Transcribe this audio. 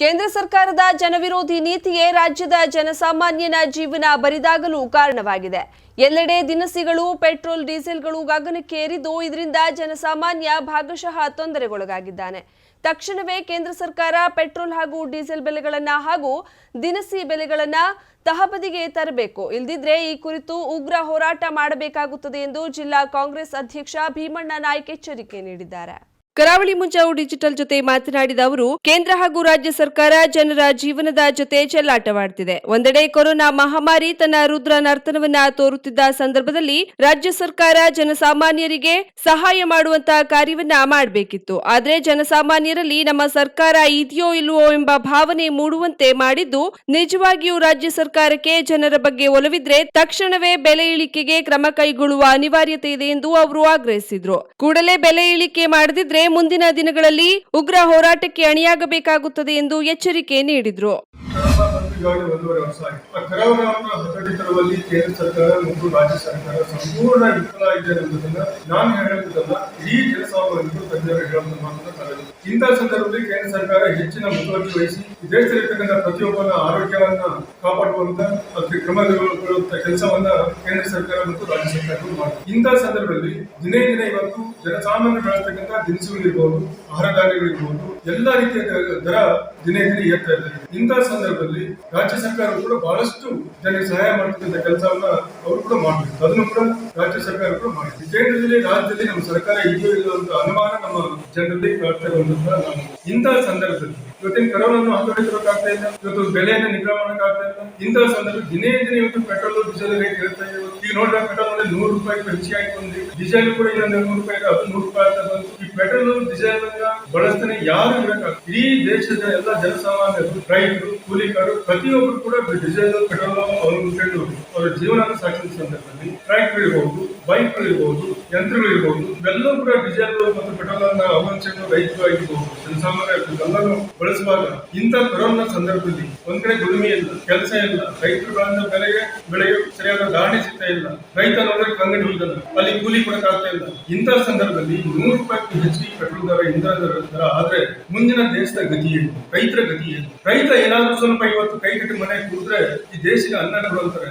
ಕೇಂದ್ರ ಸರ್ಕಾರದ ಜನವಿರೋಧಿ ನೀತಿಯೇ ರಾಜ್ಯದ ಜನಸಾಮಾನ್ಯನ ಜೀವನ ಬರಿದಾಗಲು ಕಾರಣವಾಗಿದೆ. ಎಲ್ಲೆಡೆ ದಿನಸಿಗಳು ಪೆಟ್ರೋಲ್, ಡೀಸೆಲ್ಗಳು ಗಗನಕ್ಕೆ ಏರಿದ್ದು, ಇದರಿಂದ ಜನಸಾಮಾನ್ಯ ಭಾಗಶಃ ತೊಂದರೆಗೊಳಗಾಗಿದ್ದಾನೆ. ತಕ್ಷಣವೇ ಕೇಂದ್ರ ಸರ್ಕಾರ ಪೆಟ್ರೋಲ್ ಹಾಗೂ ಡೀಸೆಲ್ ಬೆಲೆಗಳನ್ನ ಹಾಗೂ ದಿನಸಿ ಬೆಲೆಗಳನ್ನ ತಹಬದಿಗೆ ತರಬೇಕು. ಇಲ್ದಿದ್ರೆ ಈ ಕುರಿತು ಉಗ್ರ ಹೋರಾಟ ಮಾಡಬೇಕಾಗುತ್ತದೆ ಎಂದು ಜಿಲ್ಲಾ ಕಾಂಗ್ರೆಸ್ ಅಧ್ಯಕ್ಷ ಭೀಮಣ್ಣ ನಾಯ್ಕ ಎಚ್ಚರಿಕೆ ನೀಡಿದ್ದಾರೆ. ಕರಾವಳಿ ಮುಂಜಾವು ಡಿಜಿಟಲ್ ಜೊತೆ ಮಾತನಾಡಿದ ಅವರು, ಕೇಂದ್ರ ಹಾಗೂ ರಾಜ್ಯ ಸರ್ಕಾರ ಜನರ ಜೀವನದ ಜೊತೆ ಚೆಲ್ಲಾಟವಾಡುತ್ತಿದೆ ಒಂದೆಡೆ ಕೊರೋನಾ ಮಹಾಮಾರಿ ತನ್ನ ರುದ್ರ ನರ್ತನವನ್ನ ತೋರುತ್ತಿದ್ದ ಸಂದರ್ಭದಲ್ಲಿ ರಾಜ್ಯ ಸರ್ಕಾರ ಜನಸಾಮಾನ್ಯರಿಗೆ ಸಹಾಯ ಮಾಡುವಂತಹ ಕಾರ್ಯವನ್ನ ಮಾಡಬೇಕಿತ್ತು. ಆದರೆ ಜನಸಾಮಾನ್ಯರಲ್ಲಿ ನಮ್ಮ ಸರ್ಕಾರ ಇದೆಯೋ ಇಲ್ವೋ ಎಂಬ ಭಾವನೆ ಮೂಡುವಂತೆ ಮಾಡಿದ್ದು, ನಿಜವಾಗಿಯೂ ರಾಜ್ಯ ಸರ್ಕಾರಕ್ಕೆ ಜನರ ಬಗ್ಗೆ ಒಲವಿದ್ರೆ ತಕ್ಷಣವೇ ಬೆಲೆ ಇಳಿಕೆಗೆ ಕ್ರಮ ಕೈಗೊಳ್ಳುವ ಅನಿವಾರ್ಯತೆ ಇದೆ ಎಂದು ಅವರು ಆಗ್ರಹಿಸಿದ್ರು. ಕೂಡಲೇ ಬೆಲೆ ಇಳಿಕೆ ಮಾಡದಿದ್ರೆ ಮುಂದಿನ ದಿನಗಳಲ್ಲಿ ಉಗ್ರ ಹೋರಾಟಕ್ಕೆ ಅಣಿಯಾಗಬೇಕಾಗುತ್ತದೆ ಎಂದು ಎಚ್ಚರಿಕೆ ನೀಡಿದ್ರು. ಈಗಾಗಲೇ ಒಂದೂವರೆ ವರ್ಷ ಆಯಿತು. ಆ ಕರೋನಾವನ್ನು ಹತೋಟಿ ತರುವಲ್ಲಿ ಕೇಂದ್ರ ಸರ್ಕಾರ ಮತ್ತು ರಾಜ್ಯ ಸರ್ಕಾರ ಸಂಪೂರ್ಣ ವಿಫಲ ಇದೆ ಅನ್ನೋದನ್ನ ನಾನು ಹೇಳುವುದಲ್ಲ ಇಡೀ ಜನಸಾಮಾನ್ಯರು ತಜ್ಞರು ಹೇಳುವಂತ ಮಾತನ್ನ ತರಲಿ. ಇಂತಹ ಸಂದರ್ಭದಲ್ಲಿ ಕೇಂದ್ರ ಸರ್ಕಾರ ಹೆಚ್ಚಿನ ಮುತುವರ್ಜಿ ವಹಿಸಿ ದೇಶದಲ್ಲಿರ್ತಕ್ಕಂಥ ಪ್ರತಿಯೊಬ್ಬನ ಆರೋಗ್ಯವನ್ನ ಕಾಪಾಡುವಂತ ಅದಕ್ಕೆ ಕ್ರಮ ಕೈಗೊಳ್ಳುವಂತ ಕೆಲಸವನ್ನ ಕೇಂದ್ರ ಸರ್ಕಾರ ಮತ್ತು ರಾಜ್ಯ ಸರ್ಕಾರಗಳು ಮಾಡಿದೆ ಇಂತಹ ಸಂದರ್ಭದಲ್ಲಿ ದಿನೇ ದಿನ ಇವತ್ತು ಜನಸಾಮಾನ್ಯರು ಬಳಸ್ತಕ್ಕಂಥ ದಿನಸುಗಳಿರ್ಬಹುದು ಆಹಾರ ಧಾನ್ಯಗಳಿರ್ಬೋದು, ಎಲ್ಲಾ ರೀತಿಯ ದರ ದಿನೇ ದಿನ ಏರ್ತಾ ಇದೆ ಇಂತಹ ಸಂದರ್ಭದಲ್ಲಿ ರಾಜ್ಯ ಸರ್ಕಾರ ಕೂಡ ಬಹಳಷ್ಟು ಜನರಿಗೆ ಸಹಾಯ ಮಾಡ್ತಕ್ಕಂಥ ಕೆಲಸವನ್ನ ಅವರು ಕೂಡ ಮಾಡಬೇಕು ಅದನ್ನು ಕೂಡ ರಾಜ್ಯ ಸರ್ಕಾರ ಕೂಡ ಮಾಡಿದೆ ಕೇಂದ್ರದಲ್ಲಿ, ರಾಜ್ಯದಲ್ಲಿ ನಮ್ಮ ಸರ್ಕಾರ ಇದೆಯೋ ಇಲ್ಲ ಅಂತ ಅನುಮಾನ ನಮ್ಮ ಜನರಲ್ಲಿ ಇಂತಹ ಸಂದರ್ಭದಲ್ಲಿ ಇವತ್ತಿನ ಕರೋನನ್ನು ಹತೋಟಿಸಬೇಕಾಗ್ತಾ ಇಲ್ಲ, ಇವತ್ತು ಬೆಲೆಯನ್ನು ನಿಗ್ರಹ ಮಾಡಕ್ಕಾಗ್ತಾ ಇಲ್ಲ. ಇಂತಹ ಸಂದರ್ಭ ದಿನೇ ದಿನೇ ಇವತ್ತು ಪೆಟ್ರೋಲ್ ಡೀಸೆಲ್ ರೇಟ್ ಇರುತ್ತೆ ಈಗ ನೋಡಿದ್ರೆ ಪೆಟ್ರೋಲ್ ಅಲ್ಲಿ ನೂರು ರೂಪಾಯಿ ಹೆಚ್ಚಿಗೆ ಆಗಿ ಬಂದಿದೆ ಡೀಸೆಲ್ ಕೂಡ ಇನ್ನೊಂದು ನೂರು ರೂಪಾಯಿ ಇದೆ, ಅದು ನೂರು ರೂಪಾಯಿ ಆಗ್ತಾ ಬಂತು ಈ ಪೆಟ್ರೋಲ್ ಡೀಸೆಲ್ ಬಳಸ್ತಾನೆ ಯಾರು ಇರಬೇಕಾಗ್ತದೆ ಇಡೀ ದೇಶದ ಎಲ್ಲ ಜನಸಾಮಾನ್ಯರು ರೈತರು ಕೂಲಿಕರು ಪ್ರತಿಯೊಬ್ಬರು ಕೂಡ ಡೀಸೆಲ್ ಪೆಟ್ರೋಲ್ ಅವಲಂಬಿಸಿಕೊಂಡು ಅವರ ಜೀವನ ಸಾಗಿಸಿದ ಸಂದರ್ಭದಲ್ಲಿ ಟ್ರ್ಯಾಕ್ಟರ್ ಇರಬಹುದು ಬೈಕ್ ಇರಬಹುದು ಯಂತ್ರಗಳು ಇರಬಹುದು ಇವೆಲ್ಲವೂ ಕೂಡ ಡೀಸೆಲ್ ಮತ್ತು ಪೆಟ್ರೋಲ್ ಅನ್ನ ಅವಲಂಬಿಸಿಕೊಂಡು ರೈತರು ಆಗಿರ್ಬೋದು ಜನಸಾಮಾನ್ಯ ಎಲ್ಲರೂ ಬಳಸುವಾಗ ಇಂಥ ಕೊರೋನಾ ಸಂದರ್ಭದಲ್ಲಿ ಒಂದ್ ಕಡೆ ದುಡಿಮೆ ಇಲ್ಲ, ಕೆಲಸ ಇಲ್ಲ ರೈತರು ಬೆಳೆದ ಬೆಲೆಗೆ, ಬೆಳೆಗೆ ಸರಿಯಾದ ಧಾರಣೆ ಸಿಗ್ತಾ ಇಲ್ಲ ರೈತ ನೋಡಿದ್ರೆ ಕಂಗಡಿ ಉಳಿದಲ್ಲ, ಅಲ್ಲಿ ಕೂಲಿ ಕೊಡಕ್ಕಾಗ್ತಾ ಇಲ್ಲ. ಇಂಥ ಸಂದರ್ಭದಲ್ಲಿ ನೂರು ರೂಪಾಯಿ ಹೆಚ್ಚಿಗೆ ಪೆಟ್ರೋಲ್ ದರ ಇಂಧನ ದರ ಆದ್ರೆ ಮುಂದಿನ ದೇಶದ ಗತಿ ಏನು? ರೈತರ ಗತಿ ಏನು? ರೈತ ಏನಾದ್ರೂ ಸ್ವಲ್ಪ ಇವತ್ತು ಕೈ ಕಟ್ಟಿ ಮನೆ ಕೂತ್ರೆ ಈ ದೇಶಕ್ಕೆ ಅನ್ನ ಕೊಡುವಂತಾರೆ